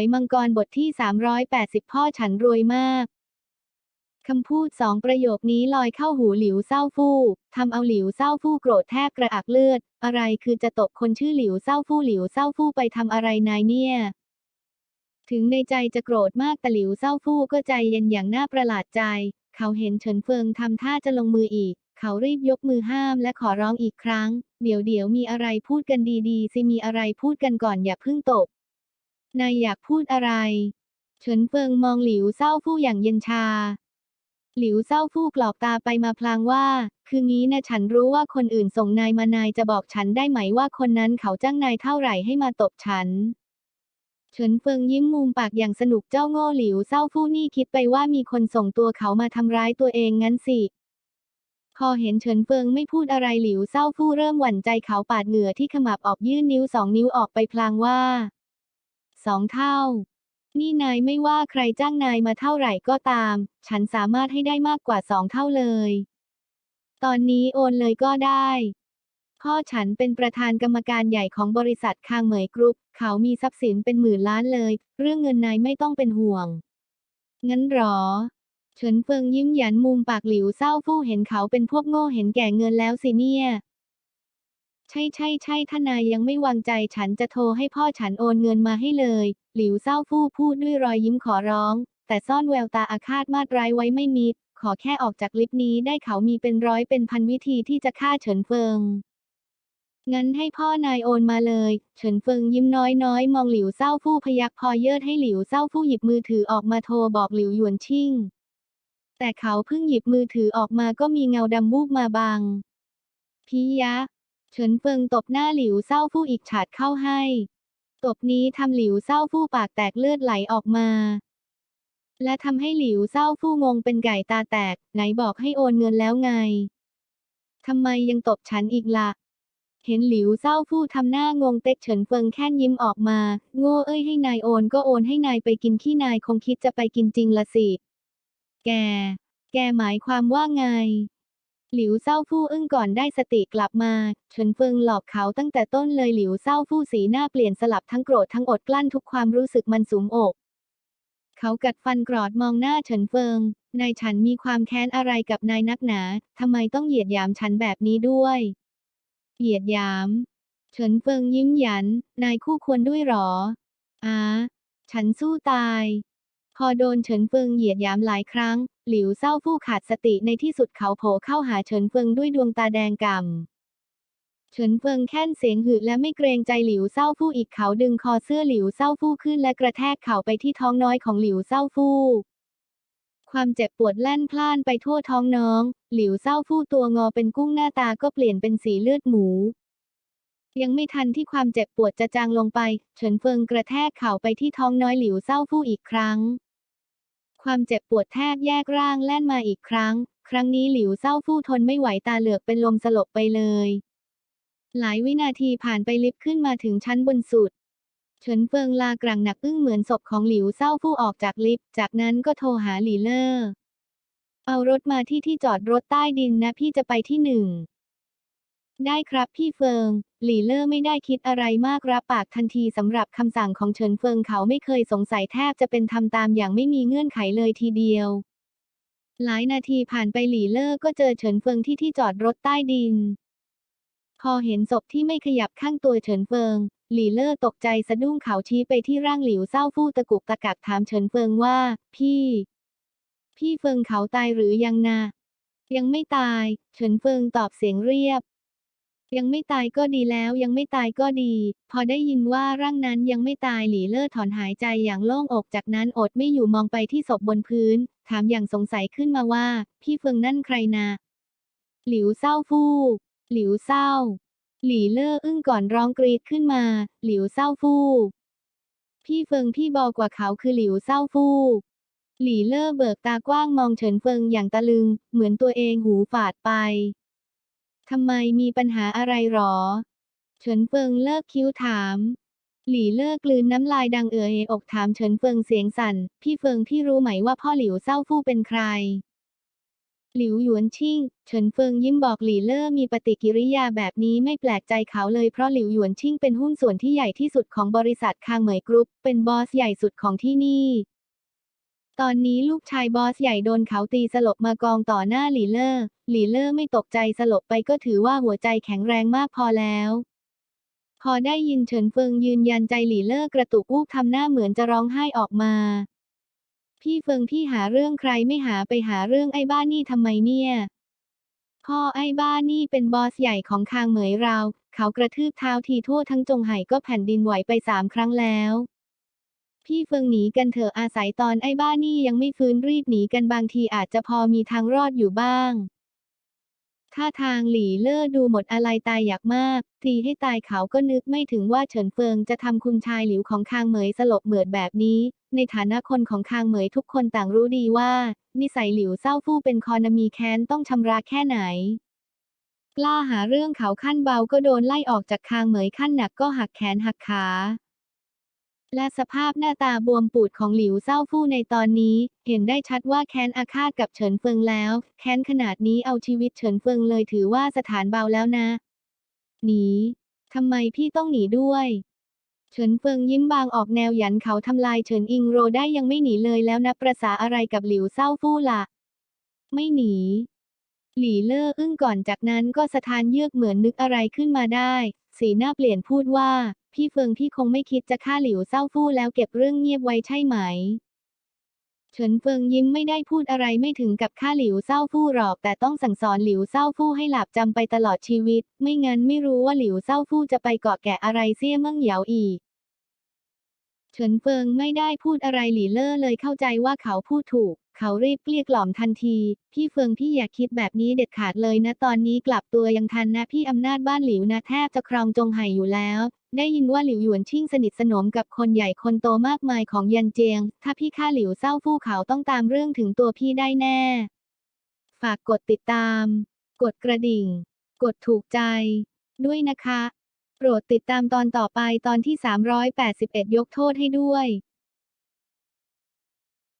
ยมังกรบทที่ 380 พ่อฉันรวยมากคำพูดสองประโยคนี้ลอยเข้าหูหลิวเศร้าฟู่ทำเอาหลิวเศร้าฟู่โกรธแทบกระอักเลือด อะไรคือจะตบคนชื่อหลิวเศร้าฟู่หลิวเศร้าฟู่ไปทำอะไรนายเนี่ย ถึงในใจจะโกรธมากแต่หลิวเศร้าฟู่ก็ใจเย็นอย่างน่าประหลาดใจ เขาเห็นเฉินเฟิงทำท่าจะลงมืออีก เขารีบยกมือห้ามและขอร้องอีกครั้ง เดี๋ยวเดี๋ยวมีอะไรพูดกันดีๆสิมีอะไรพูดกันก่อนอย่าเพิ่งตบ นายอยากพูดอะไร เฉินเฟิงมองหลิวเศร้าฟู่อย่างเย็นชา หลิวเศร้าฟู่กรอกตาไปมาพลางว่า คืองี้นะฉันรู้ว่าคนอื่นส่งนายมานายจะบอกฉันได้ไหมว่าคนนั้นเขาจ้างนายเท่าไหร่ให้มาตบฉันเฉินเฟิงยิ้มมุมปากอย่างสนุกเจ้าโง่หลิวเศร้าฟู่นี่คิดไปว่ามีคนส่งตัวเขามาทำร้ายตัวเองงั้นสิ พอเห็นเฉินเฟิงไม่พูดอะไรหลิวเศร้าฟู่เริ่มหวั่นใจเขาปาดเหงื่อที่ขมับออกยื่นนิ้วสองนิ้วออกไปพลางว่า สองเท่า นี่นายไม่ว่าใครจ้างนายมาเท่าไหร่ก็ตาม ฉันสามารถให้ได้มากกว่าสองเท่าเลย ตอนนี้โอนเลยก็ได้ พ่อฉันเป็นประธานกรรมการใหญ่ของบริษัทคางเหมยกรุ๊ป เขามีทรัพย์สินเป็นหมื่นล้านเลย เรื่องเงินนายไม่ต้องเป็นห่วง งั้นหรอเฉินเฟิงยิ้มหยันมุมปากหลิวเศร้าฟู่เห็นเขาเป็นพวกโง่เห็นแก่เงินแล้วสิเนี่ย ใช่ใช่ใช่ถ้านายยังไม่วางใจฉันจะโทรให้พ่อฉันโอนเงินมาให้เลย หลิวเศร้าฟู่พูดด้วยรอยยิ้มขอร้อง แต่ซ่อนแววตาอาฆาตมาดร้ายไว้ไม่มิด ขอแค่ออกจากลิฟต์นี้ได้เขามีเป็นร้อยเป็นพันวิธีที่จะฆ่าเฉินเฟิง งั้นให้พ่อนายโอนมาเลย เฉินเฟิงยิ้มน้อยๆ มองหลิวเศร้าฟู่พยักพอเยิดให้หลิวเศร้าฟู่หยิบมือถือออกมาโทรบอกหลิวหยวนชิ่ง แต่เขาเพิ่งหยิบมือถือออกมาก็มีเงาดำวูบมาบังพิยะ เฉินเฟิงตบหน้าหลิวเศร้าฟู่อีกฉาดเข้าให้ ตบนี้ทำหลิวเศร้าฟู่ปากแตกเลือดไหลออกมา และทำให้หลิวเศร้าฟู่งงเป็นไก่ตาแตก ไหนบอกให้โอนเงินแล้วไงทำไมยังตบฉันอีกละ่ะ เห็นหลิวเศร้าฟู่ทำหน้างงเต็กเฉินเฟิงแค่นยิ้มออกมา โง่เอ้ยให้นายโอนก็โอนให้นายไปกินขี้นายคงคิดจะไปกินจริงละสิ แก แกหมายความว่าไง หลิวเศร้าฟู่อึ้งก่อนได้สติกลับมาเฉินเฟิงหลอกเขาตั้งแต่ต้นเลยหลิวเศร้าฟู่สีหน้าเปลี่ยนสลับทั้งโกรธทั้งอดกลั้นทุกความรู้สึกมันสุมอก เขากัดฟันกรอดมองหน้าเฉินเฟิง นายฉันมีความแค้นอะไรกับนายนักหนาทำไมต้องเหยียดหยามฉันแบบนี้ด้วย เหยียดหยาม เฉินเฟิงยิ้มหยัน นายคู่ควรด้วยหรออ้าฉันสู้ตาย พอโดนเฉินเฟิงเหยียดหยามหลายครั้ง หลิวเศร้าฟู่ขาดสติในที่สุดเขาโผล่เข้าหาเฉินเฟิงด้วยดวงตาแดงก่ำเฉินเฟิงแค่นเสียงหึและไม่เกรงใจหลิวเศร้าฟู่อีกเขาดึงคอเสื้อหลิวเศร้าฟู่ขึ้นและกระแทกเข่าไปที่ท้องน้อยของหลิวเศร้าฟู่ความเจ็บปวดแล่นพล่านไปทั่วท้องน้อง หลิวเศร้าฟู่ตัวงอเป็นกุ้งหน้าตาก็เปลี่ยนเป็นสีเลือดหมู ยังไม่ทันที่ความเจ็บปวดจะจางลงไป เฉินเฟิงกระแทกเข่าไปที่ท้องน้อยหลิวเศร้าฟู่อีกครั้ง ความเจ็บปวดแทบแยกร่างแล่นมาอีกครั้ง ครั้งนี้หลิวเศร้าฟู่ทนไม่ไหวตาเหลือกเป็นลมสลบไปเลย หลายวินาทีผ่านไปลิฟต์ขึ้นมาถึงชั้นบนสุด เฉินเฟิงลากรังหนักอึ้งเหมือนศพของหลิวเศร้าฟู่ออกจากลิฟต์ จากนั้นก็โทรหาหลีเลอร์เอารถมาที่ที่จอดรถใต้ดินนะพี่จะไปที่หนึ่ง ได้ครับพี่เฟิง หลี่เลอร์ไม่ได้คิดอะไรมากรับปากทันทีสำหรับคำสั่งของเฉินเฟิงเขาไม่เคยสงสัยแทบจะเป็นทำตามอย่างไม่มีเงื่อนไขเลยทีเดียว หลายนาทีผ่านไปหลี่เลอร์ก็เจอเฉินเฟิงที่ที่จอดรถใต้ดิน พอเห็นศพที่ไม่ขยับข้างตัวเฉินเฟิง หลี่เลอร์ตกใจสะดุ้งเขาชี้ไปที่ร่างหลิวเศร้าฟู่ตะกุกตะกักถามเฉินเฟิงว่า พี่ พี่เฟิงเขาตายหรือยังนะยังไม่ตาย เฉินเฟิงตอบเสียงเรียบ ยังไม่ตายก็ดีแล้วยังไม่ตายก็ดี พอได้ยินว่าร่างนั้นยังไม่ตายหลีเล่อถอนหายใจอย่างโล่งอกจากนั้นอดไม่อยู่มองไปที่ศพบนพื้น ถามอย่างสงสัยขึ้นมาว่า พี่เฟิงนั่นใครนะหลิวเศร้าฟู่หลิวเศร้า หลีเล่ออึ้งก่อนร้องกรีดขึ้นมา หลิวเศร้าฟู่พี่เฟิงพี่บอกว่าเขาคือหลิวเศร้าฟู่หลีเล่อเบิกตากว้างมองเฉินเฟิงอย่างตะลึง เหมือนตัวเองหูฝาดไป ทำไมมีปัญหาอะไรหรอ เฉินเฟิงเลิกคิ้วถาม หลี่เลิกกลืนน้ำลายดังเอ่ยอกถามเฉินเฟิงเสียงสั่น พี่เฟิงพี่รู้ไหมว่าพ่อหลิวเศร้าฟู่เป็นใคร หลิวหยวนชิ่ง เฉินเฟิงยิ้มบอกหลี่เล่อมีปฏิกิริยาแบบนี้ไม่แปลกใจเขาเลยเพราะหลิวหยวนชิ่งเป็นหุ้นส่วนที่ใหญ่ที่สุดของบริษัทคางเหมยกรุ๊ป เป็นบอสใหญ่สุดของที่นี่ ตอนนี้ลูกชายบอสใหญ่โดนเขาตีสลบมากองต่อหน้าหลี่เล่อหลี่เล่อไม่ตกใจสลบไปก็ถือว่าหัวใจแข็งแรงมากพอแล้ว พอได้ยินเฉินเฟิงยืนยันใจหลี่เล่อกระตุกวูบทำหน้าเหมือนจะร้องไห้ออกมา พี่เฟิงพี่หาเรื่องใครไม่หาไปหาเรื่องไอ้บ้านี่ทำไมเนี่ย พ่อไอ้บ้านี่เป็นบอสใหญ่ของคางเหมยเรา เขากระทืบเท้าทีทั่วทั้งจงไห่ก็แผ่นดินไหวไปสามครั้งแล้ว พี่เฟิงหนีกันเถอะอาศัยตอนไอ้บ้านี่ยังไม่ฟื้นรีบหนีกันบางทีอาจจะพอมีทางรอดอยู่บ้างท่าทางหลี่เล่อดูหมดอะไรตายอยากมาก ทีให้ตายเขาก็นึกไม่ถึงว่าเฉินเฟิงจะทำคุณชายหลิวของคางเหมยสลบเหมือดแบบนี้ ในฐานะคนของคางเหมยทุกคนต่างรู้ดีว่า นิสัยหลิวเศร้าฟู่เป็นคอนมีแค้นต้องชำระแค่ไหน กล้าหาเรื่องเขาขั้นเบาก็โดนไล่ออกจากคางเหมยขั้นหนักก็หักแขนหักขา และสภาพหน้าตาบวมปูดของหลิวเศร้าฟู่ในตอนนี้ เห็นได้ชัดว่าแค้นอาฆาตกับเฉินเฟิงแล้ว แค้นขนาดนี้เอาชีวิตเฉินเฟิงเลยถือว่าสถานเบาแล้วนะ หนีทำไมพี่ต้องหนีด้วย เฉินเฟิงยิ้มบางออกแนวหยันเขาทำลายเฉินอิงโรได้ยังไม่หนีเลยแล้วนะประษาอะไรกับหลิวเศร้าฟู่ล่ะ ไม่หนี หลี่เล่ออึ้งก่อนจากนั้นก็สะท้านเยือกเหมือนนึกอะไรขึ้นมาได้ สีหน้าเปลี่ยนพูดว่า พี่เฟิงพี่คงไม่คิดจะฆ่าหลิวเศร้าฟู่แล้วเก็บเรื่องเงียบไว้ใช่ไหม เฉินเฟิงยิ้มไม่ได้พูดอะไรไม่ถึงกับฆ่าหลิวเศร้าฟู่หรอก แต่ต้องสั่งสอนหลิวเศร้าฟู่ให้หลับจำไปตลอดชีวิต ไม่งั้นไม่รู้ว่าหลิวเศร้าฟู่จะไปเกาะแกะอะไรเสี้ยเมิ่งเหยาอีก เฉินเฟิงไม่ได้พูดอะไรหลี่เล่อเลยเข้าใจว่าเขาพูดถูก เขารีบเกลี้ยกล่อมทันที พี่เฟิงพี่อย่าคิดแบบนี้เด็ดขาดเลยนะตอนนี้กลับตัวยังทันนะพี่อำนาจบ้านหลิวนะแทบจะครองจงไห่อยู่แล้ว ได้ยินว่าหลิวหยวนชิ่งสนิทสนมกับคนใหญ่คนโตมากมายของยันเจียง ถ้าพี่ฆ่าหลิวเศร้าฟู่เขาต้องตามเรื่องถึงตัวพี่ได้แน่ ฝากกดติดตาม กดกระดิ่ง กดถูกใจ ด้วยนะคะ โปรดติดตามตอนต่อไปตอนที่ 381 ยกโทษให้ด้วย